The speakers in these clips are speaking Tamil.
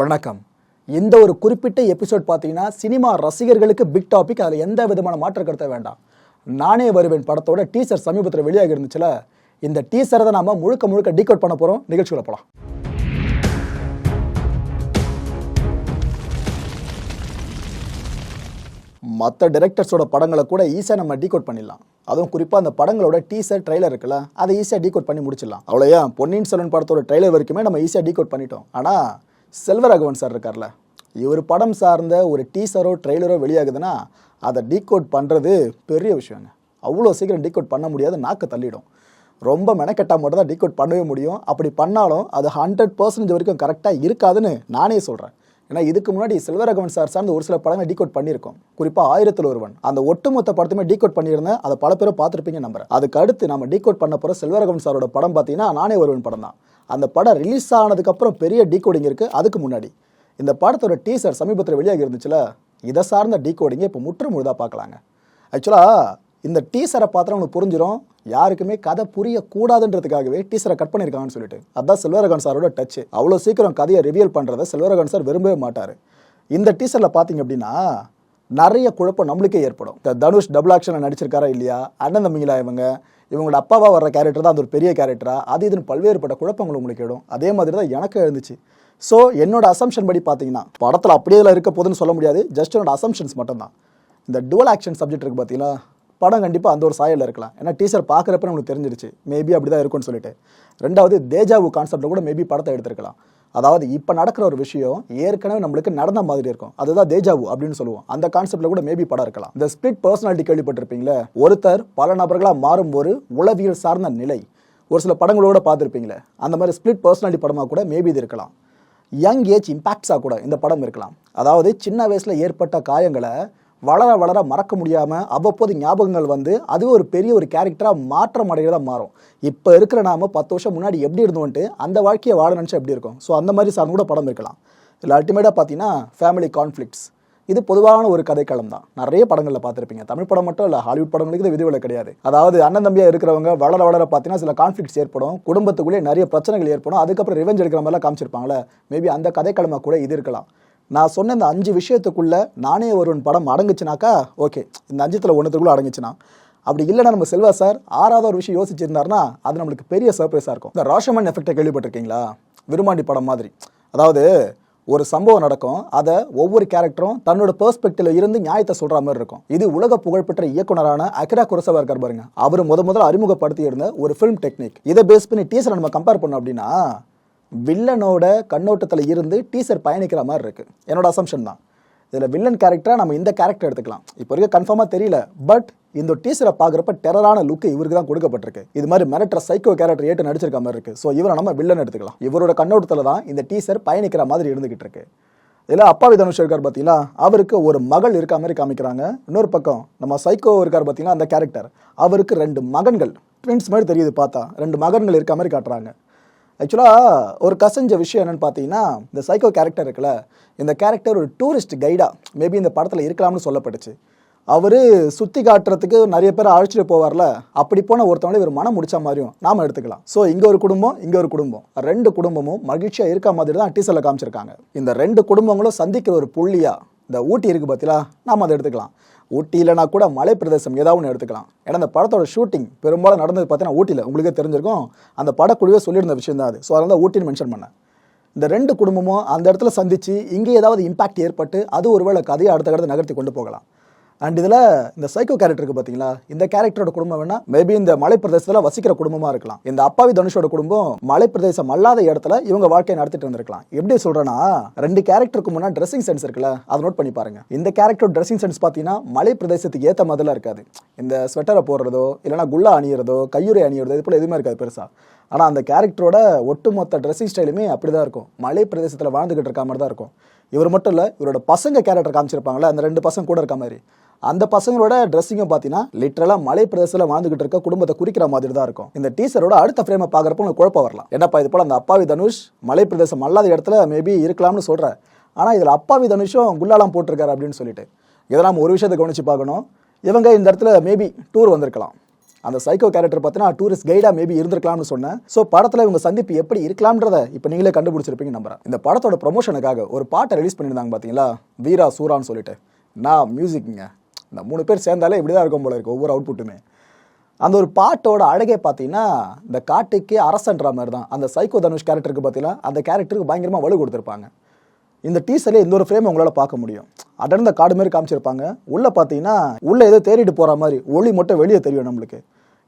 வணக்கம். இந்த ஒரு குறிப்பிட்ட எபிசோட் பார்த்தீங்கன்னா சினிமா ரசிகர்களுக்கு பிக் டாபிக் அதில் எந்த விதமான மாற்றம் கருத்த வேண்டாம். நானே வருவேன் படத்தோட டீசர் சமீபத்தில் வெளியாகி இருந்துச்சுல இந்த டீசரை தான் நாம முழுக்க முழுக்க டீகோட் பண்ண போகிறோம் நிகழ்ச்சிகளை போகலாம் மற்ற டிரெக்டர்ஸோட படங்களை கூட ஈஸியாக நம்ம டீகோட் பண்ணிடலாம். அதுவும் குறிப்பாக அந்த படங்களோட டீசர் ட்ரைலர் இருக்குல்ல அதை ஈஸியாக டீகோட் பண்ணி முடிச்சிடலாம். அவ்வளோயா பொன்னியின் செல்வன் படத்தோட ட்ரைலர் வரைக்குமே நம்ம ஈஸியாக டீகோட் பண்ணிட்டோம். ஆனால் செல்வராகவன் சார் இருக்கார்ல இவர் படம் சார்ந்த ஒரு டீசரோ ட்ரெய்லரோ வெளியாகுதுன்னா அதை டீகோட் பண்ணுறது பெரிய விஷயங்க. அவ்வளோ சீக்கிரம் டீகோட் பண்ண முடியாது நாக்கு தள்ளிடும். ரொம்ப மெனக்கெட்டா மட்டும் தான் டீகோட் பண்ணவே முடியும். அப்படி பண்ணாலும் அது ஹண்ட்ரட் பர்சன்டேஜ் வரைக்கும் கரெக்டாக இருக்காதுன்னு நானே சொல்கிறேன் ஏன்னா இதுக்கு முன்னாடி செல்வராகவன் சார் சார்ந்த ஒரு சில படங்களை டீகோட் பண்ணியிருக்கோம். குறிப்பாக ஆயிரத்தில் ஒருவன். அந்த ஒட்டுமொத்த படத்துமே டீகோட் பண்ணியிருந்தேன். அதை பல பேரும் பார்த்துருப்பீங்க நம்புறேன். அதுக்கு அடுத்து நம்ம டீகோட் பண்ண போகிற செல்வராகவன் சாரோட படம் பார்த்தீங்கன்னா நானே ஒருவன் படம் தான். அந்த படம் ரிலீஸ் ஆனதுக்கப்புறம் பெரிய டீகோடிங் இருக்குது அதுக்கு முன்னாடி. இந்த படத்தோட டீசர் சமீபத்தில் வெளியாகி இருந்துச்சுல இதை சார்ந்த டீகோடிங்கை இப்போ முற்று முழுதாக பார்க்கலாங்க. ஆக்சுவலாக இந்த டீசரை பார்த்தா உனக்கு புரிஞ்சிடும் யாருக்குமே கதை புரியக்கூடாதுன்றதுக்காகவே டீசரை கட் பண்ணியிருக்காங்கன்னு சொல்லிட்டு. அதான் செல்வரகன் சாரோட டச் அவ்வளோ சீக்கிரம் கதையை ரிவியல் பண்ணுறதை செல்வரகன் சார் விரும்பவே மாட்டார். இந்த டீசரில் பார்த்தீங்க அப்படின்னா நிறைய குழப்பம் நம்மளுக்கே ஏற்படும். இந்த தனுஷ் டபுள் ஆக்ஷனில் நடிச்சிருக்காரா இல்லையா? அண்ணன் தம்பிங்களா இவங்க? இவங்களோட அப்பாவா வர்ற கேரக்டர் தான் அது ஒரு பெரிய கேரக்டரா அது இதுன்னு பல்வேறுபட்ட குழப்பங்கள் உங்களுக்கு எழும் அதே மாதிரி தான் எனக்கு எழுந்துச்சு. ஸோ என்னோட அசம்ஷன் படி பார்த்தீங்கன்னா படத்தில் அப்படியே இதில் இருக்க போதுன்னு சொல்ல முடியாது. ஜஸ்ட் என்னோட அசம்ஷன்ஸ் மட்டும்தான். இந்த டுவல் ஆக்ஷன் சப்ஜெக்ட் இருக்குது பார்த்தீங்களா? படம் கண்டிப்பாக அந்த ஒரு சாயலில் இருக்கலாம். ஏன்னா டீச்சர் பார்க்குறப்ப நம்மளுக்கு தெரிஞ்சிருச்சு. மேபி அப்படி தான் இருக்கும்னு சொல்லிட்டு. ரெண்டாவது தேஜாவு கான்செப்டில் கூட மேபி படத்தை எடுத்திருக்கலாம். அதாவது இப்போ நடக்கிற ஒரு விஷயம் ஏற்கனவே நம்மளுக்கு நடந்த மாதிரி இருக்கும். அதுதான் தேஜாவு அப்படின்னு சொல்லுவோம். அந்த கான்செப்ட்ல கூட மேபி படம் இருக்கலாம். இந்த ஸ்பிளிட் பர்சனாலிட்டி கேள்விப்பட்டிருப்பீங்களே? ஒருத்தர் பல நபர்களாக மாறும் ஒரு உளவியல் சார்ந்த நிலை. ஒரு சில படங்களோட பார்த்துருப்பீங்களே? அந்த மாதிரி ஸ்பிளிட் பர்சனாலிட்டி படமாக கூட மேபி இது இருக்கலாம். யங் ஏஜ் இம்பேக்ட்ஸாக கூட இந்த படம் இருக்கலாம். அதாவது சின்ன வயசில் ஏற்பட்ட காயங்களை வளர வளர மறக்க முடியாமல் அவ்வப்போது ஞாபகங்கள் வந்து அதுவே ஒரு பெரிய ஒரு கேரக்டராக மாற்றம் அடைகிறதா மாறும். இப்போ இருக்கிற நாம பத்து வருஷம் முன்னாடி எப்படி இருந்தோன்ட்டு அந்த வாழ்க்கையை வாழ நினச்சா எப்படி இருக்கும்? ஸோ அந்த மாதிரி சார் கூட படம் இருக்கலாம். இதில் அல்டிமேட்டாக பார்த்தீங்கன்னா ஃபேமிலி கான்ஃப்ளிக்ஸ் இது பொதுவான ஒரு கதைக்களம் தான். நிறைய படங்களில் பார்த்துருப்பீங்க தமிழ் படம் மட்டும் இல்லை ஹாலிவுட் படங்களுக்கு இது விதிவிலை கிடையாது. அதாவது அண்ணன் தம்பியாக இருக்கிறவங்க வளர வளர பார்த்தீங்கன்னா சில கான்ஃப்ளிக்ஸ் ஏற்படும். குடும்பத்துக்குள்ளே நிறைய பிரச்சனைகள் ஏற்படும். அதுக்கப்புறம் ரிவெஞ்ச் எடுக்கிற மாதிரிலாம் காமிச்சிருப்பாங்களே மேபி அந்த கதைக்களமாக கூட இது இருக்கலாம். நான் சொன்ன இந்த அஞ்சு விஷயத்துக்குள்ள நானே ஒருவன் படம் அடங்குச்சுனாக்கா ஓகே இந்த அஞ்சுத்தில் ஒன்றுத்துக்குள்ள அடங்குச்சுன்னா அப்படி இல்லைன்னா நம்ம செல்வா சார் ஆறாவது ஒரு விஷயம் யோசிச்சிருந்தாருன்னா அது நம்மளுக்கு பெரிய சர்ப்ரைஸாக இருக்கும். இந்த ராஷமன் எஃபெக்டை கேள்விப்பட்டிருக்கீங்களா? விருமாண்டி படம் மாதிரி. அதாவது ஒரு சம்பவம் நடக்கும் அதை ஒவ்வொரு கேரக்டரும் தன்னோட பெர்ஸ்பெக்டிவ்ல இருந்து நியாயத்தை சொல்ற மாதிரி இருக்கும். இது உலக புகழ்பெற்ற இயக்குனரான அகிரா குரசவா இருக்கார் பாருங்க. அவர் முத முதல்ல அறிமுகப்படுத்தி இருந்த ஒரு ஃபிலிம் டெக்னிக் இதை பேஸ் பண்ணி டீசரை நம்ம கம்பேர் பண்ணோம் அப்படின்னா வில்லனோட கண்ணோட்டத்தில் இருந்து டீசர் பயணிக்கிற மாதிரி இருக்குது என்னோட அசம்ஷன் தான். இதில் வில்லன் கேரக்டராக நம்ம இந்த கேரக்டர் எடுத்துக்கலாம். இப்போ வரைக்கும் கன்ஃபார்மாக தெரியல. பட் இந்த டீசரை பார்க்குறப்ப டெரரான லுக்கு இவருக்கு தான் கொடுக்கப்பட்டிருக்கு. இது மாதிரி மிரட்டுற சைக்கோ கேரக்டர் ஏட்டு நடிச்சிருக்க மாதிரி இருக்குது ஸோ இவரை நம்ம வில்லன் எடுத்துக்கலாம். இவரோட கண்ணோட்டத்தில் தான் இந்த டீசர் பயணிக்கிற மாதிரி இருந்துகிட்டு இருக்கு. இதில் அப்பாவி தனுஷ் இருக்கார் பார்த்தீங்களா அவருக்கு ஒரு மகள் இருக்க மாதிரி காமிக்கிறாங்க. இன்னொரு பக்கம் நம்ம சைக்கோ இருக்கார் பார்த்தீங்கன்னா அந்த கேரக்டர் அவருக்கு ரெண்டு மகன்கள். ட்வின்ஸ் மாதிரி தெரியுது பார்த்தா. ரெண்டு மகன்கள் இருக்க மாதிரி காட்டுறாங்க. ஆக்சுவலாக ஒரு கசஞ்ச விஷயம் என்னென்னு பார்த்தீங்கன்னா இந்த சைக்கோ கேரக்டர் இருக்குல்ல இந்த கேரக்டர் ஒரு டூரிஸ்ட் கைடாக மேபி இந்த படத்தில் இருக்கலாம்னு சொல்லப்பட்டுச்சு. அவர் சுற்றி காட்டுறதுக்கு நிறைய பேர் அழைச்சிட்டு போவார்ல அப்படி போன ஒருத்தவங்களே இவர் மனம் முடிச்ச மாதிரியும் நாம எடுத்துக்கலாம். ஸோ இங்கே ஒரு குடும்பம் இங்கே ஒரு குடும்பம். ரெண்டு குடும்பமும் மகிழ்ச்சியாக இருக்க மாதிரி தான் டீசரில் காமிச்சிருக்காங்க. இந்த ரெண்டு குடும்பங்களும் சந்திக்கிற ஒரு புள்ளியாக இந்த ஊட்டி இருக்குது பார்த்தீங்களா நாம் அதை எடுத்துக்கலாம். ஊட்டி இல்லைனா கூட மலை பிரதேசம் ஏதாவது ஒன்று எடுத்துக்கலாம். ஏன்னா அந்த படத்தோட ஷூட்டிங் பெரும்பாலும் நடந்தது பார்த்தீங்கன்னா ஊட்டியில். உங்களுக்கே தெரிஞ்சிருக்கும். அந்த படக்குழுவே சொல்லியிருந்த விஷயம் தான் அது. ஸோ அதனால ஊட்டின்னு மென்ஷன் பண்ணேன். இந்த ரெண்டு குடும்பமும் அந்த இடத்துல சந்திச்சு இங்கே ஏதாவது இம்பாக்ட் ஏற்பட்டு அது ஒருவேளை கதையை அடுத்த கடத்தை நகர்த்தி கொண்டு போகலாம். அண்ட் இதில் இந்த சைக்கோ கேரக்டர் இருக்கு பார்த்தீங்களா இந்த கேரக்டரோட குடும்பம் வேணா மேபி இந்த மலை பிரதேசத்தில் வசிக்கிற குடும்பமாக இருக்கலாம். இந்த அப்பாவி தனுஷோட குடும்பம் மலை பிரதேசம் அல்லாத இடத்துல இவங்க வாழ்க்கையை நடத்திட்டு இருந்திருக்கலாம் எப்படி சொல்கிறேன்னா ரெண்டு கேரக்டருக்கு முன்னாடி ட்ரெஸ்ஸிங் சென்ஸ் இருக்குல்ல அதை நோட் பண்ணி பாருங்க. இந்த கேரக்டர் ட்ரெஸ்ஸிங் சென்ஸ் பார்த்தீங்கன்னா மலை பிரதேசத்துக்கு ஏற்ற மாதிரிலாம் இருக்காது. இந்த ஸ்வெட்டரை போடுறதோ இல்லைனா குல்லா அணியிறதோ கையுறை அணியிறதோ இது போல் எதுவுமே இருக்காது பெருசாக ஆனால் அந்த கேரக்டரோட ஒட்டுமொத்த ட்ரெஸ்ஸிங் ஸ்டைலுமே அப்படி தான் இருக்கும். மலை பிரதேசத்தில் வாழ்ந்துக்கிட்டு இருக்க மாதிரி தான் இருக்கும். இவர் மட்டும் இல்லை இவரோட பசங்க கேரக்டர் காமிச்சிருப்பாங்களே அந்த ரெண்டு பசங்க கூட இருக்க மாதிரி. அந்த பசங்களோட ட்ரெஸ்ஸிங்கும் பார்த்தீங்கன்னா லிட்டரலாக மலை பிரதேசத்தில் வாழ்ந்துகிட்டு இருக்க குடும்பத்தை குறிக்கிற மாதிரி தான் இருக்கும். இந்த டீசரோட அடுத்த ஃப்ரேமை பார்க்குறப்ப உங்களுக்கு குழப்பம் வரலாம். என்னப்பா இது போல அந்த அப்பாவி தனுஷ் மலை பிரதேசம் அல்லாத இடத்துல மேபி இருக்கலாம்னு சொல்கிறேன் ஆனால் இதில் அப்பாவி தனுஷும் குல்லாலாம் போட்டிருக்காரு அப்படின்னு சொல்லிட்டு. இதை நம்ம ஒரு விஷயத்தை கவனிச்சு பார்க்கணும். இவங்க இந்த இடத்துல மேபி டூர் வந்திருக்கலாம். அந்த சைக்கோ கேரக்டர் பார்த்தீங்கன்னா டூரிஸ்ட் கைடாக மேபி இருந்திருக்கலாம்னு சொன்னேன். ஸோ படத்தில் இவங்க சந்திப்பு எப்படி இருக்கலாம்ன்றத இப்போ நீங்களே கண்டுபிடிச்சிருப்பீங்க நம்புறேன். இந்த படத்தோட ப்ரொமோஷனுக்காக ஒரு பாட்டை ரிலீஸ் பண்ணியிருந்தாங்க பார்த்தீங்களா வீரா சூரான்னு சொல்லிட்டு. நான் மியூசிக்குங்க இந்த மூணு பேர் சேர்ந்தாலே இப்படி தான் இருக்கும் போல இருக்கு ஒவ்வொரு அவுட்புட்டுமே அந்த ஒரு பாட்டோட அழகே பார்த்தீங்கன்னா இந்த காட்டுக்கே அரசன்ற மாதிரி தான் அந்த சைக்கோ தனுஷ் கேரக்டருக்கு பார்த்தீங்கன்னா அந்த கேரக்டருக்கு பயங்கரமாக வலு கொடுத்துருப்பாங்க. இந்த டீசர்ல இந்த ஒரு ஃப்ரேம் உங்களால் பார்க்க முடியும். அடர்ந்த காடு மாதிரி காமிச்சிருப்பாங்க. உள்ளே பார்த்தீங்கன்னா உள்ளே ஏதோ தேடிட்டு போகிற மாதிரி ஒளி மட்டும் வெளியே தெரியும் நம்மளுக்கு.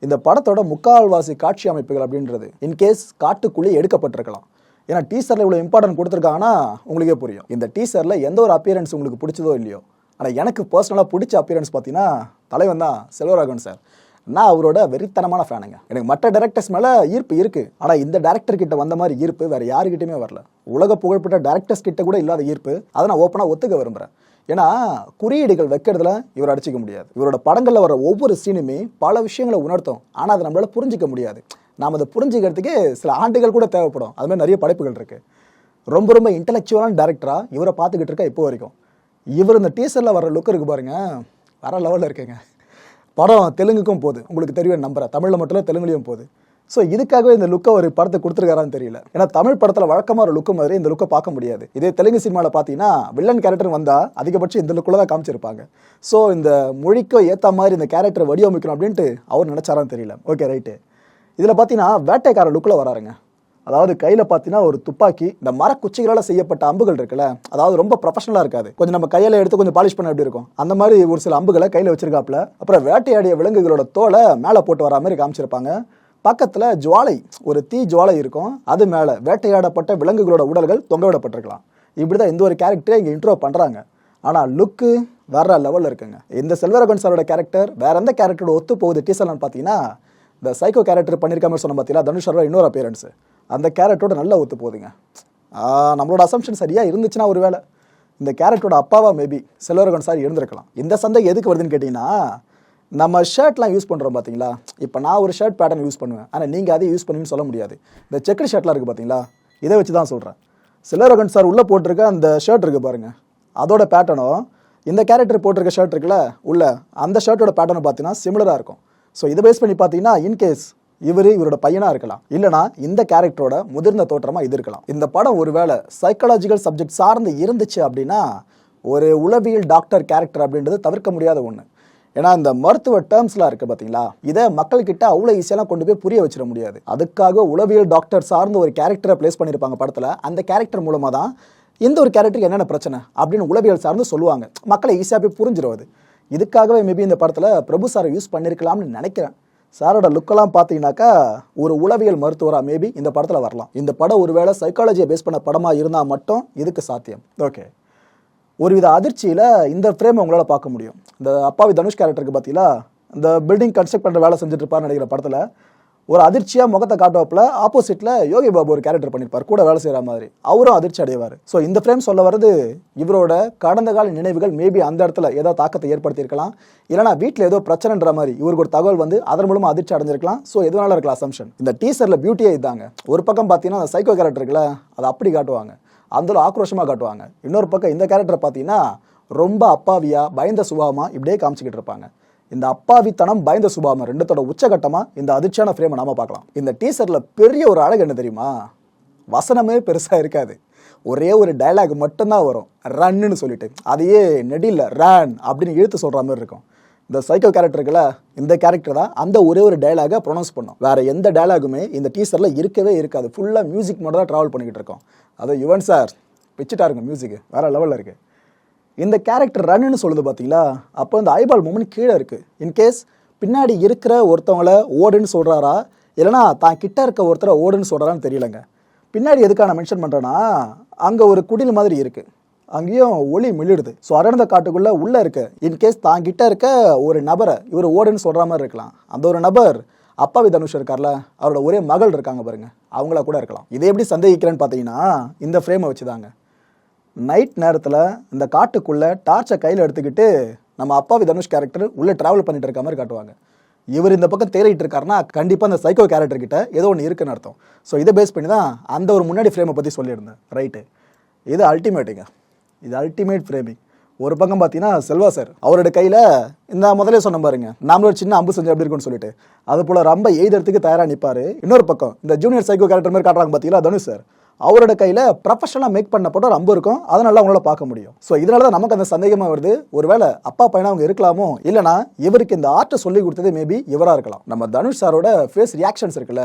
இந்த படத்தோட முக்கால்வாசி காட்சி அமைப்புகள் அப்படின்றது இன்கேஸ் காட்டுக்குள்ளே எடுக்கப்பட்டிருக்கலாம். ஏன்னா டீசரில் இவ்வளோ இம்பார்ட்டன்ட் கொடுத்துருக்காங்கன்னா உங்களுக்கே புரியும். இந்த டீசரில் எந்த ஒரு அப்பியரன்ஸ் உங்களுக்கு பிடிச்சதோ இல்லையோ ஆனால் எனக்கு பர்சனலாக பிடிச்ச அப்பியரன்ஸ் பார்த்தீங்கன்னா தலைவன் தான் செல்வராகவன் சார் நான் அவரோட வெறித்தனமான ஃபேனுங்க எனக்கு மற்ற டேரக்டர்ஸ் மேலே ஈர்ப்பு இருக்குது ஆனால் இந்த டேரக்டர் கிட்ட வந்த மாதிரி ஈர்ப்பு வேறு யாருக்கிட்டையுமே வரல. உலக புகழ்பெற்ற டேரக்டர்ஸ் கிட்ட கூட இல்லாத ஈர்ப்பு. அதை நான் ஓப்பனாக ஒத்துக்க விரும்புகிறேன் ஏன்னா குறியீடுகள் வைக்கிறதுல இவர் அடிச்சிக்க முடியாது. இவரோட படங்களில் வர ஒவ்வொரு சீனுமே பல விஷயங்களை உணர்த்தும். ஆனால் அதை நம்மளால் புரிஞ்சிக்க முடியாது. நாம் அதை புரிஞ்சுக்கிறதுக்கு சில ஆண்டுகள் கூட தேவைப்படும். அதுமாதிரி நிறைய படைப்புகள் இருக்குது ரொம்ப ரொம்ப இன்டலெக்சுவலான டேரக்டராக இவரை பார்த்துக்கிட்டு இருக்கா இப்போ வரைக்கும். இவர் இந்த டீசரில் வர லுக் இருக்கு பாருங்க. வர லெவலில் இருக்குங்க. படம் தெலுங்குக்கும் போகுது. உங்களுக்கு தெரியும் நம்புறேன். தமிழில் மட்டும் இல்லை தெலுங்குலையும் போகுது. ஸோ இதுக்காகவே இந்த லுக்கை ஒரு படத்தை கொடுத்துருக்காரான்னு தெரியல. ஏன்னா தமிழ் படத்தில் வழக்கமாக ஒரு லுக்கு மாதிரி இந்த லுக்கை பார்க்க முடியாது. இதே தெலுங்கு சினிமாவில் பார்த்தீங்கன்னா வில்லன் கேரக்டர் வந்தால் அதிகபட்சம் இந்த லுக்கில் தான் காமிச்சிருப்பாங்க. ஸோ இந்த மொழிக்கோ ஏற்ற மாதிரி இந்த கேரக்டர் வடிவமைக்கணும் அப்படின்ட்டு அவர் நினச்சாரான்னு தெரியல. ஓகே ரைட்டு இதில் பார்த்தீங்கன்னா வேட்டைக்கார லுக்கில் வராருங்க. அதாவது கையில் பார்த்தீங்கன்னா ஒரு துப்பாக்கி இந்த மரக்குச்சிகளால் செய்யப்பட்ட அம்புகள் இருக்குல்ல அதாவது ரொம்ப ப்ரொஃபஷனலாக இருக்காது. கொஞ்சம் நம்ம கையில் எடுத்து கொஞ்சம் பாலிஷ் பண்ண எப்படி இருக்கும்? அந்த மாதிரி ஒரு சில அம்புகளை கையில் வச்சிருக்காப்புல. அப்புறம் வேட்டையாடிய விலங்குகளோட தோலை மேலே போட்டு வரா மாதிரி காமிச்சிருப்பாங்க. பக்கத்தில் ஜுவாலை ஒரு தீ ஜுவாலை இருக்கும். அது மேலே வேட்டையாடப்பட்ட விலங்குகளோட உடல்கள் தொங்க விடப்பட்டிருக்கலாம் இப்படி தான் இந்த ஒரு கேரக்டரை இங்கே இன்ட்ரோ பண்ணுறாங்க ஆனால் லுக்கு வேற லெவலில் இருக்குங்க. இந்த செல்வரகன் சாரோட கேரக்டர் வேற எந்த கேரக்டரோட ஒத்து போகுது டீசர்லான்னு பார்த்தீங்கன்னா இந்த சைக்கோ கேரக்டர் பண்ணியிருக்காம சொன்ன பார்த்தீங்களா தனுஷரோட இன்னொரு அப்பியரன்ஸு அந்த கேரக்டரோட நல்லா ஒத்து போகுதுங்க. நம்மளோட அசம்ஷன் சரியாக இருந்துச்சுன்னா ஒரு வேளை இந்த கேரக்டரோட அப்பாவா மேபி செல்வரகன் சார் இருந்திருக்கலாம். இந்த சந்தை எதுக்கு வருதுன்னு கேட்டிங்கன்னா நம்ம ஷர்ட்லாம் யூஸ் பண்ணுறோம் பார்த்தீங்களா இப்போ நான் ஒரு ஷர்ட் பேட்டர்ன் யூஸ் பண்ணுவேன். ஆனால் நீங்கள் அதை யூஸ் பண்ணுவீங்கன்னு சொல்ல முடியாது. இந்த செக்கர் ஷர்ட்லாம் இருக்குது பார்த்தீங்களா இதை வச்சு தான் சொல்கிறேன் செல்வரகன் சார் உள்ளே போட்டிருக்க அந்த ஷர்ட் இருக்குது பாருங்கள் அதோட பேட்டர்னும் இந்த கேரக்டர் போட்டிருக்க ஷர்ட் இருக்குல்ல உள்ள அந்த ஷர்ட்டோட பேட்டர்ன் பார்த்தீங்கன்னா சிமிலராக இருக்கும். ஸோ இதை பேஸ் பண்ணி பார்த்தீங்கன்னா இன்கேஸ் இவர் இவரோட பையனா இருக்கலாம். இல்லனா இந்த கேரக்டரோட முதிர்ந்த தோற்றமா இது இருக்கலாம். இந்த படம் ஒருவேளை சைக்காலஜிக்கல் சப்ஜெக்ட் சார்ந்து இருந்துச்சு அப்படின்னா ஒரு உளவியல் டாக்டர் கேரக்டர் அப்படின்றது தவிர்க்க முடியாத ஒன்று ஏன்னா இந்த மருத்துவ டேர்ம்ஸ்லாம் இருக்கு பார்த்தீங்களா? இதை மக்கள்கிட்ட அவ்வளோ ஈஸியெல்லாம் கொண்டு போய் புரிய வச்சிட முடியாது. அதுக்காக உளவியல் டாக்டர் சார்ந்த ஒரு கேரக்டரை ப்ளேஸ் பண்ணியிருப்பாங்க படத்தில். அந்த கேரக்டர் மூலமாக தான் இந்த ஒரு கேரக்டருக்கு என்னென்ன பிரச்சனை அப்படின்னு உளவியல் சார்ந்து சொல்லுவாங்க. மக்களை ஈஸியாக போய் புரிஞ்சிருவது இதுக்காகவே மேபி இந்த படத்தில் பிரபு சாரை யூஸ் பண்ணியிருக்கலாம்னு நினைக்கிறேன். சாரோட லுக்கெல்லாம் பார்த்தீங்கன்னாக்கா ஒரு உளவியல் மருத்துவராக மேபி இந்த படத்தில் வரலாம். இந்த படம் ஒருவேளை சைக்காலஜியை பேஸ் பண்ண படமாக இருந்தால் மட்டும் இதுக்கு சாத்தியம். ஓகே ஒருவித அதிர்ச்சியில் இந்த ஃப்ரேம் உங்களால் பார்க்க முடியும். இந்த அப்பாவி தனுஷ் கேரக்டருக்கு பார்த்தீங்களா இந்த பில்டிங் கன்ஸ்ட்ரக்ட் பண்ணுற வேலை செஞ்சுட்டு இருப்பார்னு நினைக்கிற படத்தில் ஒரு அதிர்ச்சியாக முகத்தை காட்டுவாப்பில் ஆப்போசிட்டில் யோகி பாபு ஒரு கேரக்டர் பண்ணியிருப்பார் கூட வேலை செய்கிற மாதிரி. அவரும் அதிர்ச்சி அடைவார். ஸோ இந்த ஃப்ரேம் சொல்ல வர்றது இவரோட கடந்த கால நினைவுகள் மேபி அந்த இடத்துல ஏதோ தாக்கத்தை ஏற்படுத்தியிருக்கலாம். இல்லைனா வீட்டில் ஏதோ பிரச்சனைன்ற மாதிரி இவருக்கு ஒரு தகவல் வந்து அதன் மூலமாக அதிர்ச்சி அடைஞ்சிருக்கலாம். ஸோ எதுனால இருக்கலாம் அசம்ஷன் இந்த டீசரில் பியூட்டியே இதாங்க. ஒரு பக்கம் பார்த்தீங்கன்னா அந்த சைக்கோ கேரக்டர் இருக்குல்ல அதை அப்படி காட்டுவாங்க. அந்த ஆக்ரோஷமாக காட்டுவாங்க. இன்னொரு பக்கம் இந்த கேரக்டர் பார்த்தீங்கன்னா ரொம்ப அப்பாவியாக பயந்த சுபாவமாக இப்படியே காமிச்சிக்கிட்டு இருப்பாங்க. இந்த அப்பாவித்தனம் பயந்த சுபாவம் ரெண்டுத்தோட உச்சகட்டமா இந்த அதிர்ச்சியான ஃப்ரேமை நாம பார்க்கலாம். இந்த டீசர்ல பெரிய ஒரு அழகு என்ன தெரியுமா? வசனமே பெருசா இருக்காது. ஒரே ஒரு டயலாக் மட்டும்தான் வரும். ரன்னு சொல்லிட்டு. அதையே நெடியில் ரன் அப்படின்னு இழுத்து சொல்ற மாதிரி இருக்கும். இந்த சைக்கோ கேரக்டருக்குல இந்த கேரக்டர் தான் அந்த ஒரே ஒரு டயலாகை ப்ரொனவுன்ஸ் பண்ணும். வேற எந்த டயலாகுமே இந்த டீசர்ல இருக்கவே இருக்காது. ஃபுல்லாக மியூசிக் மட்டும் தான் ட்ராவல் பண்ணிக்கிட்டு இருக்கோம். அது யுவன் சார் பிச்சுட்டா இருக்கும் மியூசிக் வேற லெவலில் இருக்குது இந்த கேரக்டர் ரன்னுன்னு சொல்லுது பார்த்தீங்களா அப்போ இந்த ஐபால் மூமெண்ட் கீழே இருக்குது இன்கேஸ் பின்னாடி இருக்கிற ஒருத்தவங்கள ஓடுன்னு சொல்கிறாரா இல்லைனா தான் கிட்ட இருக்க ஒருத்தரை ஓடுன்னு சொல்கிறான்னு தெரியலங்க. பின்னாடி எதுக்காக நான் மென்ஷன் பண்ணுறேன்னா அங்கே ஒரு குடில் மாதிரி இருக்குது அங்கேயும் ஒளி மிளிடுது ஸோ அடர்ந்த காட்டுக்குள்ளே உள்ளே இருக்கு. இன்கேஸ் தான் கிட்ட இருக்க ஒரு நபரை இவர் ஓடுன்னு சொல்கிற மாதிரி இருக்கலாம். அந்த ஒரு நபர் அப்பாவி தனுஷ் இருக்கார்ல அவரோட ஒரே மகள் இருக்காங்க பாருங்க. அவங்கள கூட இருக்கலாம். இதை எப்படி சந்தேகிக்கிறேன்னு பார்த்தீங்கன்னா இந்த ஃப்ரேமை வச்சுதாங்க. நைட் நேரத்தில் இந்த காட்டுக்குள்ளே டார்ச்சை கையில் எடுத்துக்கிட்டு நம்ம அப்பாவி தனுஷ் கேரக்டர் உள்ளே ட்ராவல் பண்ணிட்டு இருக்க மாதிரி காட்டுவாங்க. இவர் இந்த பக்கம் தேடிட்டு இருக்காருன்னா கண்டிப்பாக அந்த சைக்கோ கேரக்டர் கிட்ட ஏதோ ஒன்று இருக்குன்னு அர்த்தம். ஸோ இதை பேஸ் பண்ணி தான் அந்த ஒரு முன்னாடி ஃப்ரேமை பற்றி சொல்லியிருந்தேன். ரைட்டு இது அல்டிமேட்டுங்க இது அல்டிமேட் ஃப்ரேமிங் ஒரு பக்கம் பார்த்தீங்கன்னா செல்வா சார் அவரோட கையில் இந்த முதலே சொன்ன பாருங்க நாமளும் ஒரு சின்ன அம்பு செஞ்சு அப்படி இருக்கும்னு சொல்லிட்டு. அது போல் ரொம்ப எய்தறதுக்கு தயாராக நிற்பார் இன்னொரு பக்கம் இந்த ஜூனியர் சைக்கோ கேரக்டர் மாதிரி காட்டுறாங்க பார்த்தீங்களா தனுஷ் சார் அவரோட கையில் ப்ரொஃபஷனலாக மேக் பண்ண போட்டோ ரொம்ப இருக்கும். அதனால அவங்களால பார்க்க முடியும். ஸோ இதனால தான் நமக்கு அந்த சந்தேகமாக வருது. ஒருவேளை அப்பா பையனா அவங்க இருக்கலாமோ? இல்லைனா இவருக்கு இந்த ஆர்ட்டை சொல்லி கொடுத்தது மேபி இவராக இருக்கலாம். நம்ம தனுஷ் சாரோட ஃபேஸ் ரியாக்ஷன்ஸ் இருக்குல்ல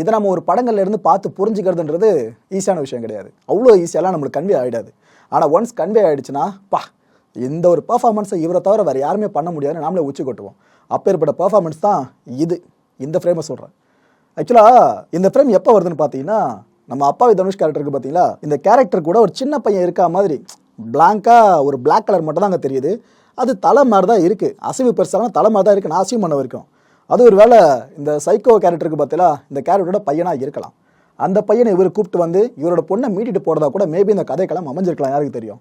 இதை நம்ம ஒரு படங்கள்ல இருந்து பார்த்து புரிஞ்சுக்கிறதுன்றது ஈஸியான விஷயம் கிடையாது. அவ்வளோ ஈஸியாலாம் நம்மளுக்கு கன்வே ஆகிடாது ஆனால் ஒன்ஸ் கன்வே ஆகிடுச்சுன்னா பா இந்த ஒரு பர்ஃபார்மன்ஸை இவரை தவிர வேறு யாருமே பண்ண முடியாதுன்னு நாமளே உச்சி கொட்டுவோம். அப்பேற்பட்ட பர்ஃபார்மன்ஸ் தான் இது. இந்த ஃப்ரேமை சொல்கிறேன் ஆக்சுவலாக இந்த ஃப்ரேம் எப்போ வருதுன்னு பார்த்தீங்கன்னா நம்ம அப்பாவி தனுஷ் கேரக்டருக்கு பார்த்தீங்களா இந்த கேரக்டர் கூட ஒரு சின்ன பையன் இருக்கா மாதிரி பிளாங்காக ஒரு பிளாக் கலர் மட்டும் தான் அங்கே தெரியுது. அது தலை மாதிரி தான் இருக்குது அசைவு பெருசாலாம் தலை மாதிரி தான் இருக்குது நான் அசைவ் பண்ண வரைக்கும். அது ஒரு வேளை இந்த சைக்கோ கேரக்டருக்கு பார்த்தீங்களா இந்த கேரக்டரோட பையனாக இருக்கலாம். அந்த பையனை இவர் கூப்பிட்டு வந்து இவரோட பொண்ணை மீட்டிட்டு போகிறதா கூட மேபி இந்த கதைக்கெல்லாம் அமைஞ்சிருக்கலாம். யாருக்கு தெரியும்?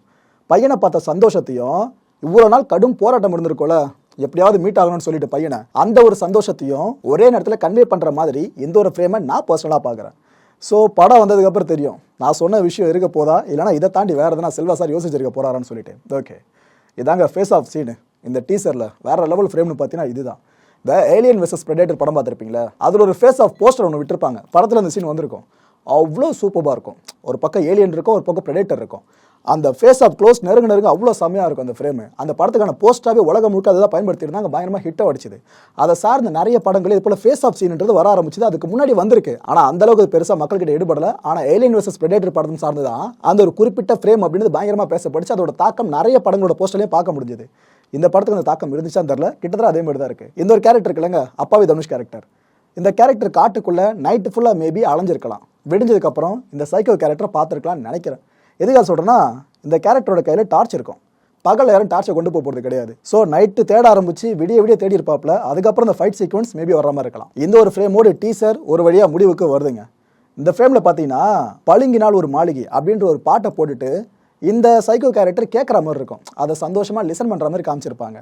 பையனை பார்த்த சந்தோஷத்தையும் இவ்வளோ நாள் கடும் போராட்டம் இருந்திருக்கும்ல. எப்படியாவது மீட் ஆகணும்னு சொல்லிட்டு பையனை. அந்த ஒரு சந்தோஷத்தையும் ஒரே நேரத்தில் கன்வே பண்ணுற மாதிரி இந்த ஒரு ஃப்ரேமை நான் பர்சனலாக பார்க்குறேன். ஸோ படம் வந்ததுக்கப்புறம் தெரியும். நான் சொன்ன விஷயம் இருக்க போதா? இல்லைனா இதை தாண்டி வேறு எதனா செல்வா சார் யோசிச்சிருக்க போகிறாரான்னு சொல்லிட்டு. ஓகே இதாங்க ஃபேஸ் ஆஃப் சீனு இந்த டீசரில் வேற லெவல் ஃப்ரேம்னு பார்த்தீங்கன்னா இதுதான். இந்த ஏலியன் வெர்சஸ் ப்ரெடேட்டர் படம் பார்த்துருப்பீங்களா? அதில் ஒரு ஃபேஸ் ஆஃப் போஸ்டர் ஒன்று விட்டுருப்பாங்க. படத்தில் அந்த சீன் வந்திருக்கும். அவ்வளோ சூப்பராக இருக்கும். ஒரு பக்கம் ஏலியன் இருக்கும் ஒரு பக்கம் ப்ரெடேட்டர் இருக்கும். அந்த ஃபேஸ் ஆஃப் க்ளோஸ் நெருங்க நெருங்க அவ்வளோ செம்மையாக இருக்கும் அந்த ஃப்ரேமு அந்த படத்துக்கான போஸ்டாகவே உலகம் முழுக்க அதை தான் பயன்படுத்தியிருந்தாங்க பயங்கரமாக ஹிட்டை அடிச்சுது. அதை சார்ந்த நிறைய படங்கள் இது போல் ஃபேஸ் ஆஃப் சீன்ன்றது வர ஆரம்பிச்சது. அதுக்கு முன்னாடி வந்திருக்கு. ஆனால் அந்த அளவுக்கு பெருசாக மக்கள்கிட்ட ஈடுபடலை. ஆனால் ஏலியன் வர்சஸ் predator படம் சார்ந்து தான் அந்த ஒரு குறிப்பிட்ட ஃப்ரேம் அப்படின்றது பயங்கரமாக பேசப்படுச்சு அதோட தாக்கம் நிறைய படங்களோட போஸ்டர்லேயும் பார்க்க முடிஞ்சது. இந்த படத்துக்கு அந்த தாக்கம் இருந்துச்சான்னு தெரில கிட்டத்தட்ட அதே மாதிரி தான் இருக்குது இந்த ஒரு கேரக்டர் இருக்குல்லங்க அப்பாவி தனுஷ் கேரக்டர் இந்த கேரக்டர் காட்டுக்குள்ளே நைட்டு ஃபுல்லாக மேபி அலைஞ்சிருக்கலாம். விடிஞ்சதுக்கப்புறம் இந்த சைக்கோ கேரக்டரை பார்த்துருக்கலாம்னு நினைக்கிறேன். எதுக்காக சொல்கிறேன்னா இந்த கேரக்டரோட கையில் டார்ச் இருக்கும். பகல் யாரும் டார்ச்சை கொண்டு போக போகிறது கிடையாது. ஸோ நைட்டு தேட ஆரம்பிச்சு விடிய விடிய தேடி இருப்பாப்ல அதுக்கப்புறம் இந்த ஃபைட் சீக்வன்ஸ் மேபி வர மாதிரி இருக்கலாம். இந்த ஒரு ஃப்ரேமோட டீசர் ஒரு வழியாக முடிவுக்கு வருதுங்க. இந்த ஃப்ரேமில் பார்த்தீங்கன்னா பளிங்கினால் ஒரு மாளிகை அப்படின்ற ஒரு பாட்டை போட்டுட்டு இந்த சைக்கோ கேரக்டர் கேட்குற மாதிரி இருக்கும். அதை சந்தோஷமாக லிசன் பண்ணுற மாதிரி காமிச்சிருப்பாங்க.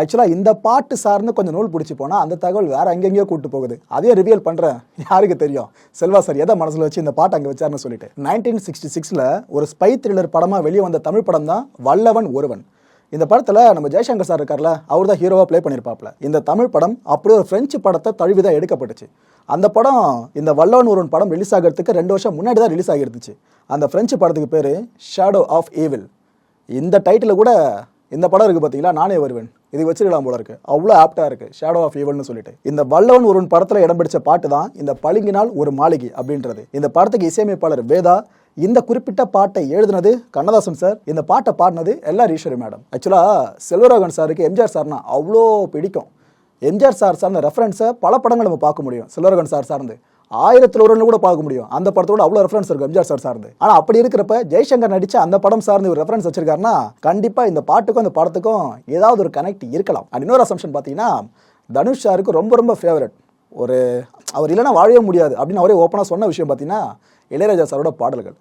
ஆக்சுவலாக இந்த பாட்டு சார்ந்து கொஞ்சம் நூல் பிடிச்சி போனால் அந்த தகவல் வேறு எங்கெங்கேயோ கூட்டு போகுது. அதே ரிவியல் பண்ணுறேன் யாருக்கு தெரியும்? செல்வா சார் எதை மனசில் வச்சு இந்த பாட்டு அங்கே வச்சாருன்னு சொல்லிட்டு. நைன்டீன் சிக்ஸ்டி சிக்ஸில் ஒரு ஸ்பை த்ரில்லர் படமாக வெளியே வந்த தமிழ் படம் தான் வல்லவன் ஒருவன். இந்த படத்தில் நம்ம ஜெய்சங்கர் சார் இருக்கார்ல அவர் தான் ஹீரோவாக ப்ளே பண்ணியிருப்பாப்ல இந்த தமிழ் படம் அப்படியே ஒரு ஃப்ரெஞ்சு படத்தை தழுவி தான் எடுக்கப்பட்டுச்சு. அந்த படம் இந்த வல்லவன் ஒருவன் படம் ரிலீஸ் ஆகிறதுக்கு ரெண்டு வருஷம் முன்னாடி தான் ரிலீஸ் ஆகிருந்துச்சு. அந்த ஃப்ரெஞ்சு படத்துக்கு பேர் ஷேடோ ஆஃப் ஈவில் இந்த டைட்டில் கூட இந்த படம் இருக்குது பார்த்தீங்களா நானே வருவேன். இது வச்சிருக்கலாம் போல இருக்கு. அவ்வளோ ஆப்டாக இருக்குது ஷேடோ ஆஃப் ஈவல்னு சொல்லிட்டு. இந்த வல்லவன் ஒருவன் படத்தில் இடம் பிடிச்ச பாட்டு தான் இந்த பளிங்கினால் ஒரு மாளிகை அப்படின்றது. இந்த படத்துக்கு இசையமைப்பாளர் வேதா இந்த குறிப்பிட்ட பாட்டை எழுதினது கண்ணதாசன் சார். இந்த பாட்டை பாடினது எல்லா ஈஸ்வரி மேடம் ஆக்சுவலாக செல்வராகவன் சாருக்கு எம்ஜிஆர் சார்னா அவ்வளோ பிடிக்கும். எம்ஜிஆர் சார் சார்ந்த ரெஃபரன்ஸை பல படங்கள் நம்ம பார்க்க முடியும். செல்வராகவன் சார் சார்ந்து. ஆயிரத்தில் ஒரு கூட பார்க்க முடியும். அந்த படத்தோட அவ்வளோ ரெஃபரன்ஸ் இருக்கும் எம்ஜிஆர் சார் சார்ந்து. ஆனால் அப்படி இருக்கிறப்ப ஜெய்சங்கர் நடிச்ச அந்த படம் சார்ந்து ஒரு ரெஃபரன்ஸ் வச்சிருக்காருன்னா கண்டிப்பாக இந்த பாட்டுக்கும் அந்த படத்துக்கும் ஏதாவது ஒரு கனெக்ட் இருக்கலாம். அண்ட் இன்னொரு அசம்ஷன் பார்த்தீங்கன்னா தனுஷ் சாருக்கு ரொம்ப ரொம்ப ஃபேவரட் ஒரு அவர் இல்லைன்னா வாழவே முடியாது அப்படின்னு அவரே ஓப்பனாக சொன்ன விஷயம் பார்த்தீங்கன்னா இளையராஜா சாரோட பாடல்கள்.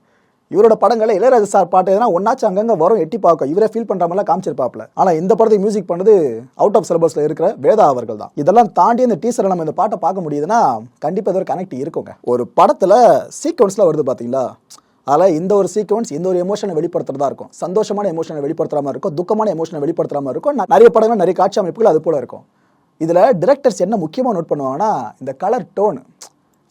இவரோட படங்களை இளையராஜா சார் பாட்டு எதனா ஒன்னாச்சும் அங்கங்கே வரும் எட்டி பார்க்க இவரே ஃபீல் பண்ற மாதிரிலாம் காமிச்சிருப்பாப்ல. ஆனா இந்த படத்துக்கு மியூசிக் பண்ணது அவுட் ஆஃப் சிலபஸ்ல இருக்கிற வேதா அவர்கள் தான். இதெல்லாம் தாண்டி இந்த டீசர்ல நம்ம இந்த பாட்டை பார்க்க முடியுதுன்னா கண்டிப்பா இதோட ஒரு கனெக்ட் இருக்குங்க. ஒரு படத்துல சீக்வன்ஸ்ல வருது பாத்தீங்களா? அதில் இந்த ஒரு சீக்வன்ஸ் இந்த ஒரு எமோஷனை வெளிப்படுத்துறதா இருக்கும். சந்தோஷமான எமோஷனை வெளிப்படுத்துற மாதிரி இருக்கும். துக்கமான எமோஷனை வெளிப்படுத்துற மாதிரி இருக்கும். நிறைய படங்கள் நிறைய காட்சி அமைப்புகள் அது போல இருக்கும். இதில் டிரெக்டர்ஸ் என்ன முக்கியமாக நோட் பண்ணுவாங்கன்னா இந்த கலர் டோன்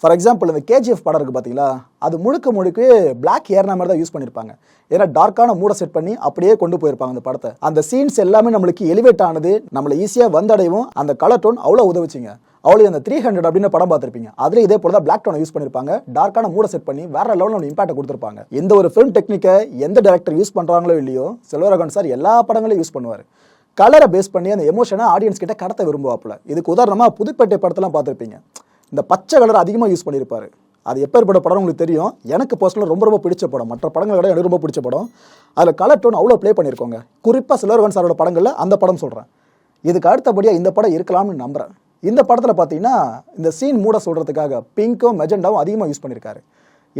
ஃபார் எக்ஸாம்பிள் இந்த கேஜிஎஃப் படம் இருக்குது பார்த்தீங்களா அது முழுக்க முழுக்க பிளாக் ஏர்ன மாதிரி தான் யூஸ் பண்ணியிருப்பாங்க ஏன்னா டார்க்கான மூடை செட் பண்ணி அப்படியே கொண்டு போயிருப்பாங்க அந்த படத்தை. அந்த சீன்ஸ் எல்லாமே நம்மளுக்கு எலிவேட் ஆனது நம்மளை ஈஸியாக வந்தடையவும் அந்த கலர் டோன் அவ்வளோ உதவிச்சிங்க. அவ்வளோ அந்த த்ரீ ஹண்ட்ரட் அப்படின்னு படம் பார்த்துருப்பீங்க. அதில் இதே போல தான் பிளாக் டோனை யூஸ் பண்ணியிருப்பாங்க டார்க்கான மூடை செட் பண்ணி வேற லெவலில் ஒரு இம்பாக்ட் கொடுத்துருப்பாங்க. இந்த ஒரு ஃபிலிம் டெக்னிக்கை எந்த டேரக்டர் யூஸ் பண்ணுறாங்களோ இல்லையோ செல்வரகன் சார் எல்லா படங்களையும் யூஸ் பண்ணுவார். கலரை பேஸ் பண்ணி அந்த எமோஷனை ஆடியன்ஸ் கிட்ட கடத்த விரும்புவாப்புல. இதுக்கு உதாரணமாக புதுப்பேட்டை படத்தெல்லாம் பார்த்துருப்பீங்க. இந்த பச்சை கலர் அதிகமாக யூஸ் பண்ணியிருப்பாரு. அது எப்பேற்பட்ட படம் உங்களுக்கு தெரியும். எனக்கு பர்சனலாக ரொம்ப ரொம்ப பிடிச்ச படம். மற்ற படங்களை விட எனக்கு ரொம்ப பிடிச்ச படம். அதில் கலர் டோன் அவ்வளோ ப்ளே பண்ணியிருக்கோங்க. குறிப்பாக சிலர்வன் சாரோட படங்களில் அந்த படம் சொல்கிறேன் இதுக்கு அடுத்தபடியாக இந்த படம் இருக்கலாம்னு நம்புறேன். இந்த படத்தில் பார்த்தீங்கன்னா இந்த சீன் மூட சொல்கிறதுக்காக பிங்க்கும் மெஜெண்டாவும் அதிகமாக யூஸ் பண்ணியிருக்காரு.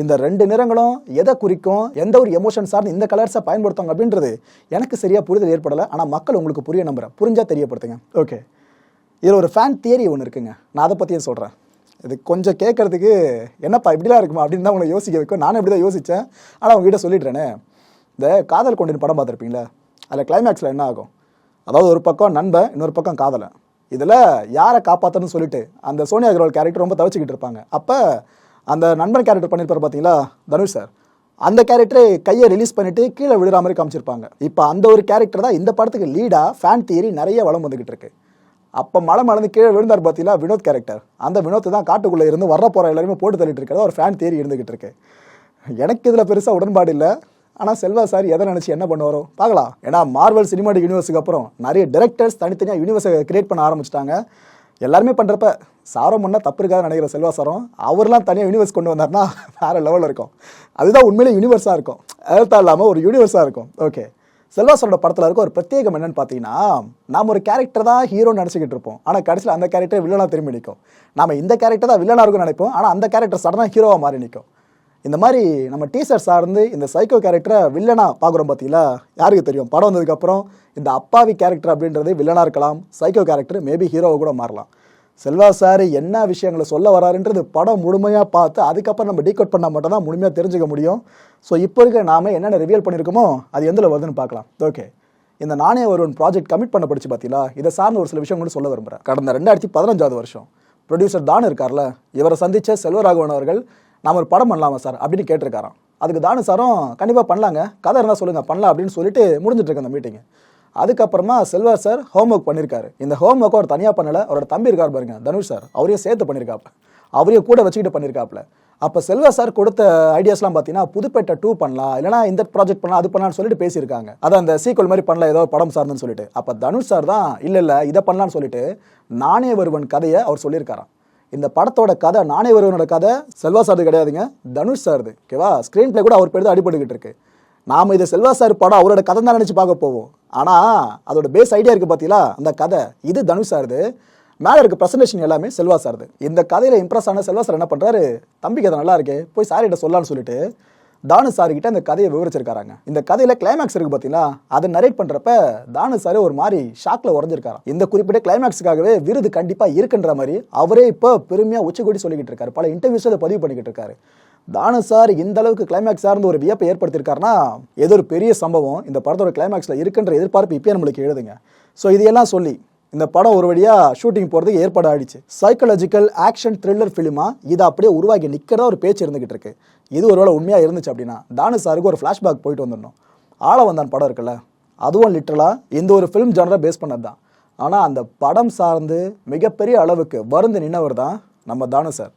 இந்த ரெண்டு நிறங்களும் எதை குறிக்கும் எந்த ஒரு எமோஷன் சார்ந்து இந்த கலர்ஸை பயன்படுத்துவாங்க அப்படின்றது எனக்கு சரியாக புரிதல் ஏற்படலை. ஆனால் மக்கள் உங்களுக்கு புரிய நம்புறேன். புரிஞ்சால் தெரியப்படுத்துங்க. ஓகே இதில் ஒரு ஃபேன் தியரி ஒன்று இருக்குங்க. நான் அதை பற்றியும் சொல்கிறேன் இது கொஞ்சம் கேட்கறதுக்கு என்னப்பா இப்படிலாம் இருக்குமா? அப்படின்னு தான் உங்களை யோசிக்க வைக்கும். நானும் இப்படி தான் யோசித்தேன் ஆனால் உங்ககிட்ட சொல்லிடுறேனே. இந்த காதல் கொண்டின் படம் பார்த்துருப்பீங்களே? அதில் கிளைமேக்ஸில் என்ன ஆகும்? அதாவது ஒரு பக்கம் நண்பன் இன்னொரு பக்கம் காதலன். இதில் யாரை காப்பாற்றணும்னு சொல்லிட்டு அந்த சோனியா அகர்வால் கேரக்டர் ரொம்ப தவிச்சிக்கிட்டு இருப்பாங்க. அப்போ அந்த நண்பன் கேரக்டர் பண்ணியிருப்பார் பார்த்தீங்களா தனுஷ் சார் அந்த கேரக்டரை கையை ரிலீஸ் பண்ணிட்டு கீழே விழுற மாதிரி காமிச்சிருப்பாங்க. இப்போ அந்த ஒரு கேரக்டர் தான் இந்த படத்துக்கு லீடாக ஃபேன் தியரி நிறைய வளம் வந்துக்கிட்டு இருக்கு. அப்போ மழை மலர்ந்து கீழே விழுந்தார் பார்த்தீங்களா வினோத் கேரக்டர் அந்த வினோத் தான் காட்டுக்குள்ளே இருந்து வர போகிற எல்லாருமே போட்டு தள்ளிட்டு இருக்கிறத. ஒரு ஃபேன் தியரி இருந்துகிட்டு இருக்கு. எனக்கு இதில் பெருசாக உடன்பாடு இல்லை. ஆனால் செல்வா சார் எதை நினச்சி என்ன பண்ணுவாரோ? பார்க்கலாம். ஏன்னா மார்வல் சினிமாட்டிக் யூனிவர்ஸுக்கு அப்புறம் நிறைய டேரக்டர்ஸ் தனித்தனியாக யூனிவர்ஸை கிரியேட் பண்ண ஆரம்பிச்சிட்டாங்க. எல்லாருமே பண்ணுறப்ப சாரம் பண்ணால் தப்பு இருக்காது நினைக்கிற செல்வா சாரம் அவர்லாம் தனியாக யூனிவர்ஸ் கொண்டு வந்தார்னா வேறு லெவலில் இருக்கும். அதுதான் உண்மையிலே யூனிவர்ஸாக இருக்கும். அதுதான் இல்லாமல் ஒரு யூனிவர்ஸாக இருக்கும். ஓகே செல்வாசரோட படத்தில் இருக்க ஒரு பிரத்யேகம் என்னன்னு பார்த்தீங்கன்னா நாம் ஒரு கேரக்டர் தான் ஹீரோன்னு நினச்சிக்கிட்டு இருப்போம். ஆனால் கடைசியில் அந்த கேரக்டர் வில்லனாக திரும்பி நிற்கும் நம்ம இந்த கேரக்டர் தான் வில்லனாக இருக்கும்னு நினைப்போம். ஆனால் அந்த கேரக்டர் சடனாக ஹீரோவாக மாறி நிற்கும் இந்த மாதிரி நம்ம டீசர் சார்ந்து இந்த சைக்கோ கேரக்டரை வில்லனா பார்க்குறோம் பார்த்தீங்களா? யாருக்கு தெரியும்? படம் வந்ததுக்கப்புறம் இந்த அப்பாவி கேரக்டர் அப்படின்றது வில்லனாக இருக்கலாம். சைக்கோ கேரக்டர் மேபி ஹீரோவை கூட மாறலாம். செல்வா சார் என்ன விஷயங்களை சொல்ல வராருன்றது படம் முழுமையாக பார்த்து அதுக்கப்புறம் நம்ம டீகோட் பண்ணால் மட்டும் தான் முழுமையாக தெரிஞ்சுக்க முடியும். ஸோ இப்போ இருக்க நாம என்னென்ன ரிவியல் பண்ணியிருக்கோமோ அது எந்தில் வருதுன்னு பார்க்கலாம். ஓகே இந்த நானே ஒருவன் ப்ராஜெக்ட் கமிட் பண்ண படிச்சு பார்த்தீங்களா? இதை சார்ந்த ஒரு சில விஷயம் கூட சொல்ல விரும்புகிறேன் கடந்த ரெண்டாயிரத்தி பதினஞ்சாவது வருஷம். ப்ரொடியூசர் தான் இருக்கார்ல இவரை சந்தித்த செல்வராகவன் அவர்கள் நாம் ஒரு படம் பண்ணலாமா சார்? அப்படின்னு கேட்டிருக்காராம். அதுக்கு தானு சாரும் கண்டிப்பாக பண்ணலாங்க. கதை இருந்தால் சொல்லுங்கள் பண்ணலாம் அப்படின்னு சொல்லிட்டு முடிஞ்சிட்டு இருக்கு அந்த மீட்டிங் அதுக்கப்புறமா செல்வா சார் ஹோம் ஒர்க் பண்ணியிருக்காரு இந்த ஹோம் ஒர்க் அவர் தனியாக பண்ணலை அவரோட தம்பி இருக்கார் பாருங்க தனுஷ் சார். அவரையும் சேர்த்து பண்ணியிருக்காப்ல அவரையும் கூட வச்சுக்கிட்டு பண்ணியிருக்காப்ல அப்போ செல்வா சார் கொடுத்த ஐடியாஸ்லாம் பார்த்தீங்கன்னா புதுப்பேட்டை டூ பண்ணலாம் இல்லைனா இந்த ப்ராஜெக்ட் பண்ணலாம் அது பண்ணலாம்னு சொல்லிட்டு பேசியிருக்காங்க. அதான் அந்த சீக்வல் மாதிரி பண்ணலாம் ஏதோ படம் சார்ந்துன்னு சொல்லிட்டு. அப்போ தனுஷ் சார் தான் இல்லை இல்லை இதை பண்ணலான்னு சொல்லிட்டு நானே வருவன் கதையை அவர் சொல்லியிருக்காராம். இந்த படத்தோட கதை நானே வருவனோட கதை செல்வா சார்து கிடையாதுங்க தனுஷ் சார்து. ஓகேவா? ஸ்க்ரீன் பிளே கூட அவர் பேர் தான் அடிபட்டுக்கிட்டு இருக்கு. நாம இது செல்வா சார் படம் அவரோட கதை தான் நினச்சி பார்க்க போவோம். ஆனால் அதோட பேஸ் ஐடியா இருக்கு பார்த்தீங்களா அந்த கதை. இது தனுஷ் சார்து. மேலே இருக்க ப்ரெசன்டேஷன் எல்லாமே செல்வா சார்து. இந்த கதையில் இம்ப்ரெஸ் ஆன செல்வா சார் என்ன பண்ணுறாரு தம்பி கதை நல்லா இருக்கே. போய் சார்கிட்ட சொல்லலாம்னு சொல்லிட்டு தானு சாருக்கிட்ட கிட்ட இந்த கதையை விவரிச்சிருக்காங்க இந்த கதையில கிளைமேக்ஸ் இருக்கு பாத்தீங்களா? அதை நரேட் பண்றப்ப தானு சார் ஒரு மாதிரி ஷாக்ல உறைஞ்சிருக்காரு இந்த குறிப்பிட்ட கிளைமேக்ஸுக்காகவே விருது கண்டிப்பா இருக்குன்ற மாதிரி அவரே இப்போ பெருமையா உச்சகோடி சொல்லிக்கிட்டு இருக்காரு. பல இன்டர்வியூஸ் அதை பதிவு பண்ணிக்கிட்டு இருக்காரு. தானு சார் இந்த அளவுக்கு கிளைமேக்ஸ் சார்ந்து ஒரு வியப்பை ஏற்படுத்தியிருக்காருன்னா ஏதோ ஒரு பெரிய சம்பவம் இந்த படத்தோட கிளைமேக்ஸ்ல இருக்குன்ற எதிர்பார்ப்பு இப்பயே நம்மளுக்கு எழுதுங்க. ஸோ இதையெல்லாம் சொல்லி இந்த படம் ஒரு வழியாக ஷூட்டிங் போகிறதுக்கு ஏற்பாடு ஆயிடுச்சு. சைக்காலஜிக்கல் ஆக்ஷன் த்ரில்லர் ஃபிலிமா இதை அப்படியே உருவாக்கி நிற்கிறதா ஒரு பேச்சு இருந்துகிட்டு இருக்கு. இது ஒருவேளை உண்மையாக இருந்துச்சு அப்படின்னா தானு சாருக்கு ஒரு ஃப்ளாஷ்பேக் போயிட்டு வந்துடணும். ஆள வந்தான் படம் இருக்குல்ல அதுவும் லிட்டரலாக இந்த ஒரு ஃபிலிம் ஜானரை பேஸ் பண்ணது தான் ஆனால் அந்த படம் சார்ந்து மிகப்பெரிய அளவுக்கு வருந்து நின்னவர் தான் நம்ம தானு சார்.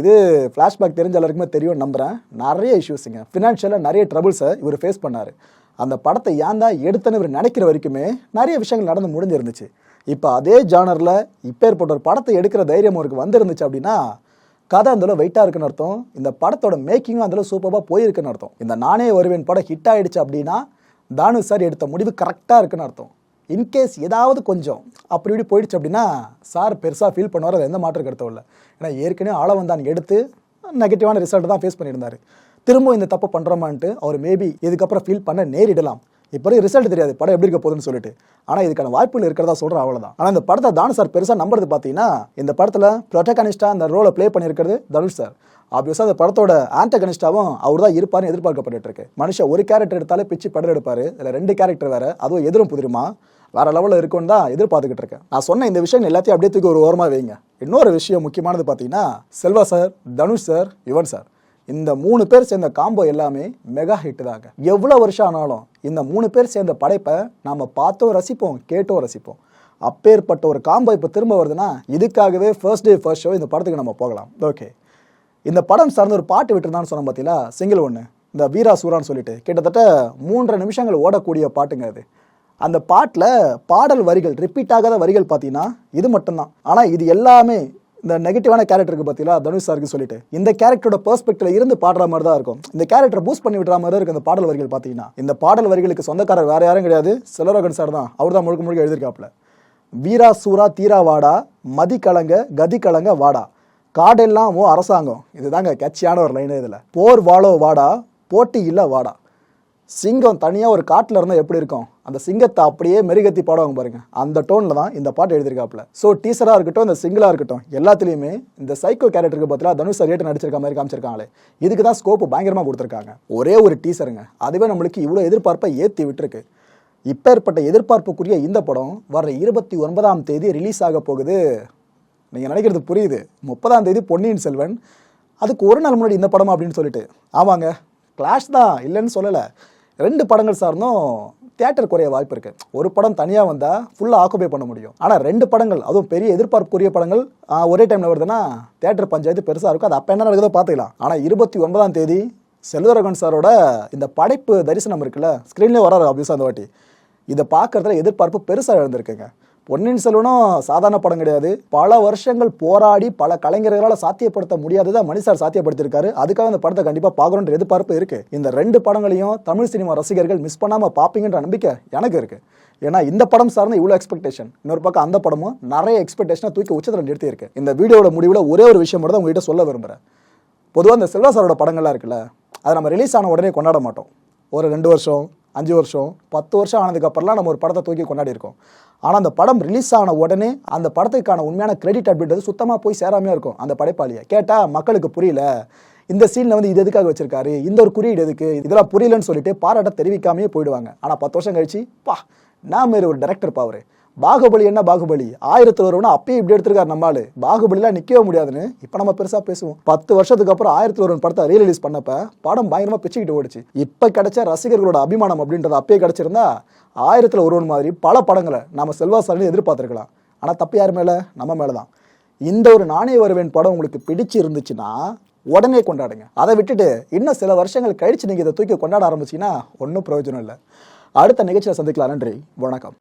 இது ஃப்ளாஷ்பேக் தெரிஞ்ச எல்லாருக்குமே தெரியும் நம்புகிறேன் நிறைய இஷ்யூஸுங்க ஃபினான்ஷியலாக நிறைய ட்ரபிள்ஸை இவர் ஃபேஸ் பண்ணார். அந்த படத்தை ஏன் தான் எடுத்தேன்னு இவர் நினைக்கிற வரைக்குமே நிறைய விஷயங்கள் நடந்து முடிஞ்சிருந்துச்சு. இப்போ அதே ஜானரில் இப்போ ஏற்பட்ட ஒரு படத்தை எடுக்கிற தைரியம் அவருக்கு வந்திருந்துச்சு அப்படின்னா கதை அந்தளவு வெயிட்டாக இருக்குன்னு அர்த்தம். இந்த படத்தோட மேக்கிங்கும் அந்தளவு சூப்பராக போயிருக்குன்னு அர்த்தம். இந்த நானே வருவேன் படம் ஹிட் ஆகிடுச்சு அப்படின்னா தானு சார் எடுத்த முடிவு கரெக்டாக இருக்குன்னு அர்த்தம். இன்கேஸ் ஏதாவது கொஞ்சம் அப்படி இப்படி போயிடுச்சு அப்படின்னா சார் பெருசாக ஃபீல் பண்ணுவார் அது எந்த மாற்றம் கருத்தும் இல்லை ஏன்னா ஏற்கனவே ஆள வந்தான் எடுத்து நெகட்டிவான ரிசல்ட் தான் ஃபேஸ் பண்ணியிருந்தார். திரும்ப இந்த தப்பு பண்ணுறோமான்ட்டு அவர் மேபி இதுக்கப்புறம் ஃபீல் பண்ண நேரிடலாம். இப்போ ரிசல்ட் தெரியாது. படம் எப்படி இருக்க போகுதுன்னு சொல்லிட்டு. ஆனால் இதுக்கான வாய்ப்புகள் இருக்கிறதா சொல்கிறேன் அவ்வளோதான் ஆனால் இந்த படத்தை தானு சார் பெருசாக நம்புறது பார்த்தீங்கன்னா இந்த படத்தில் ப்ரொட்டகனிஸ்டாக அந்த ரோலை ப்ளே பண்ணியிருக்கிறது தனுஷ் சார். ஆப்வியஸாக அந்த படத்தோட ஆண்டகனிஸ்டாவும் அவர் தான் இருப்பார்னு எதிர்பார்க்கப்பட்டு இருக்கு மனுஷன் ஒரு கேரக்டர் எடுத்தாலே பிச்சு படம் எடுப்பார். இதில் ரெண்டு கேரக்டர் வேறு. அதுவும் எதிரும் புதிருமா? வேற லெவலில் இருக்கும்னு தான் எதிர்பார்த்துக்கிட்டு இருக்கேன் நான் சொன்ன இந்த விஷயம் எல்லாத்தையும் அப்படியே தூக்கி ஒரு ஓரமாக வைங்க. இன்னொரு விஷயம் முக்கியமானது பார்த்தீங்கன்னா Selva sir Dhanush sir Yuvan sir. இந்த மூணு பேர் சேர்ந்த காம்போ எல்லாமே மெகா ஹிட் தாங்க. எவ்வளோ வருஷம் ஆனாலும் இந்த மூணு பேர் சேர்ந்த படைப்பை நாம் பார்த்தோம் ரசிப்போம் கேட்டோம் ரசிப்போம். அப்பேற்பட்ட ஒரு காம்போ இப்போ திரும்ப வருதுன்னா இதுக்காகவே ஃபர்ஸ்ட் டே ஃபர்ஸ்ட் ஷோ இந்த படத்துக்கு நம்ம போகலாம். ஓகே இந்த படம் சார்ந்த ஒரு பாட்டு விட்டுருந்தான்னு சொன்னோம் பார்த்தீங்களா சிங்கிள் ஒன்று இந்த வீரா சூரான்னு சொல்லிட்டு. கிட்டத்தட்ட மூன்றரை நிமிஷங்கள் ஓடக்கூடிய பாட்டுங்க அது. அந்த பாட்டில் பாடல் வரிகள் ரிப்பீட் ஆகாத வரிகள் பார்த்தீங்கன்னா இது மட்டும்தான். ஆனால் இது எல்லாமே இந்த நெகட்டிவான கேரக்டருக்கு பார்த்தீங்களா தனுஷ் சாருக்கு சொல்லிட்டு. இந்த கேரக்டரோட பெர்ஸ்பெக்டில் இருந்து பாடுற மாதிரி தான் இருக்கும். இந்த கேரக்டர் பூஸ்ட் பண்ணி விடுற மாதிரி இருக்கு இந்த பாடல் வரிகள் பார்த்தீங்கன்னா இந்த பாடல் வரிகளுக்கு சொந்தக்காரர் வேற யாரும் கிடையாது. செலரோகன் சார் தான். அவர் தான் முழுக்க முழுக்க எழுதியிருக்காப்புல. வீரா சூரா தீரா வாடா மதி கலங்க கதி கலங்க வாடா. காடெல்லாம் ஓ அரசாங்கம். இதுதாங்க கட்சியான ஒரு லைன் இதில். போர் வாழோ வாடா போட்டி இல்லை வாடா. சிங்கம் தனியாக ஒரு காட்டில் இருந்தால் எப்படி இருக்கும்? அந்த சிங்கத்தை அப்படியே மெருகத்தி பாடுவாங்க பாருங்க. அந்த டோனில் தான் இந்த பாட்டு எழுதியிருக்காப்புல. ஸோ டீசராக இருக்கட்டும் இந்த சிங்கிளாக இருக்கட்டும் எல்லாத்துலேயுமே இந்த சைக்கோ கேரக்டருக்கு பதிலாக தனுஷ் ரேட்டு நடிச்சிருக்க மாதிரி காமிச்சிருக்காங்களே. இதுக்கு தான் ஸ்கோப்பு பயங்கரமாக கொடுத்துருக்காங்க. ஒரே ஒரு டீசருங்க அதுவே நம்மளுக்கு இவ்வளோ எதிர்பார்ப்பை ஏற்றி விட்டுருக்கு. இப்பேற்பட்ட எதிர்பார்ப்புக்குரிய இந்த படம் வர இருபத்தி ஒன்பதாம் தேதி ரிலீஸ் ஆக போகுது. நீங்கள் நினைக்கிறது புரியுது. முப்பதாம் தேதி பொன்னியின் செல்வன். அதுக்கு ஒரு நாள் முன்னாடி இந்த படமா அப்படின்னு சொல்லிட்டு. ஆமாங்க. கிளாஷ் தான். இல்லைன்னு சொல்லலை. ரெண்டு படங்கள் சார்ந்தும் தியேட்டர் குறைய வாய்ப்பு இருக்குது ஒரு படம் தனியாக வந்தால் ஃபுல்லாக ஆக்குபை பண்ண முடியும். ஆனால் ரெண்டு படங்கள் அதுவும் பெரிய எதிர்பார்ப்புக்குரிய படங்கள் ஒரே டைமில் வருதுன்னா தியேட்டர் பஞ்சாயத்து பெருசாக இருக்கும். அது அப்போ என்ன நடக்குதோ பார்த்துக்கலாம். ஆனால் இருபத்தி ஒன்பதாம் தேதி செல்வரகன் சாரோட இந்த படைப்பு தரிசனம் இருக்குல்ல ஸ்க்ரீன்லேயே வராரு அப்படின்னு அந்த வாட்டி. இதை பார்க்கறதுல எதிர்பார்ப்பு பெருசாக இருந்திருக்குங்க பொன்னியின் செல்வனும் சாதாரண படம் கிடையாது. பல வருஷங்கள் போராடி பல கலைஞர்களால் சாத்தியப்படுத்த முடியாததை மணிசார் சாத்தியப்படுத்தியிருக்காரு. அதுக்காக இந்த படத்தை கண்டிப்பாக பார்க்கணுன்ற எதிர்பார்ப்பு இருக்கு. இந்த ரெண்டு படங்களையும் தமிழ் சினிமா ரசிகர்கள் மிஸ் பண்ணாமல் பார்ப்பீங்கன்ற நம்பிக்கை எனக்கு இருக்கு. ஏன்னா இந்த படம் சார்ந்த இவ்வளோ எக்ஸ்பெக்டேஷன் இன்னொரு பக்கம் அந்த படமும் நிறைய எக்ஸ்பெக்டேஷனை தூக்கி உச்சத்தில் நிறுத்தியிருக்கு. இந்த வீடியோட முடிவில் ஒரே ஒரு விஷயம் மட்டும் தான் உங்ககிட்ட சொல்ல விரும்புகிறேன் பொதுவாக இந்த செல்வா சாரோட படங்கள்லாம் இருக்குல்ல அதை நம்ம ரிலீஸ் ஆன உடனே கொண்டாட மாட்டோம். ஒரு ரெண்டு வருஷம் அஞ்சு வருஷம் பத்து வருஷம் ஆனதுக்கப்புறம்லாம் நம்ம ஒரு படத்தை தூக்கி கொண்டாடி இருக்கோம் ஆனால் அந்த படம் ரிலீஸ் ஆன உடனே அந்த படத்துக்கான உண்மையான கிரெடிட் அப்படின்றது சுத்தமாக போய் சேராமையாக இருக்கும் அந்த படைப்பாளியை. கேட்டால் மக்களுக்கு புரியல. இந்த சீனில் வந்து இது எதுக்காக வச்சிருக்காரு? இந்த ஒரு குறியீடு எதுக்கு? இதெல்லாம் புரியலன்னு சொல்லிட்டு பாராட்ட தெரிவிக்காமையே போயிடுவாங்க. ஆனால் பத்து வருஷம் கழிச்சு பா நான் மாரி ஒரு டேரக்டர் பாவரு பாகுபலி என்ன பாகுபலி? ஆயிரத்துல வருவனா அப்பயும் இப்படி எடுத்திருக்காரு நம்மாளு. பாகுபலிலாம் நிக்கவே முடியாதுன்னு இப்போ நம்ம பெருசா பேசுவோம். பத்து வருஷத்துக்கு அப்புறம் ஆயிரத்துல ஒருவன் படத்தை ரீ பண்ணப்ப படம் பயங்கரமா பிச்சுக்கிட்டு ஓடிச்சு. இப்ப கிடைச்ச ரசிகர்களோட அபிமானம் அப்படின்றது அப்பயே கிடைச்சிருந்தா ஆயிரத்துல ஒருவன் மாதிரி பல படங்களை நம்ம செல்வா சார்னு எதிர்பார்த்திருக்கலாம். ஆனா தப்பு யார் மேல? நம்ம மேலதான். இந்த ஒரு நாணய வருவேன் படம் உங்களுக்கு பிடிச்சு இருந்துச்சுன்னா உடனே கொண்டாடுங்க. அதை விட்டுட்டு இன்னும் சில வருஷங்கள் கழிச்சு நீங்க இதை தூக்கி கொண்டாட ஆரம்பிச்சீங்கன்னா ஒன்றும் பிரயோஜனம் இல்லை. அடுத்த நிகழ்ச்சியில் சந்திக்கலாம். நன்றி. வணக்கம்.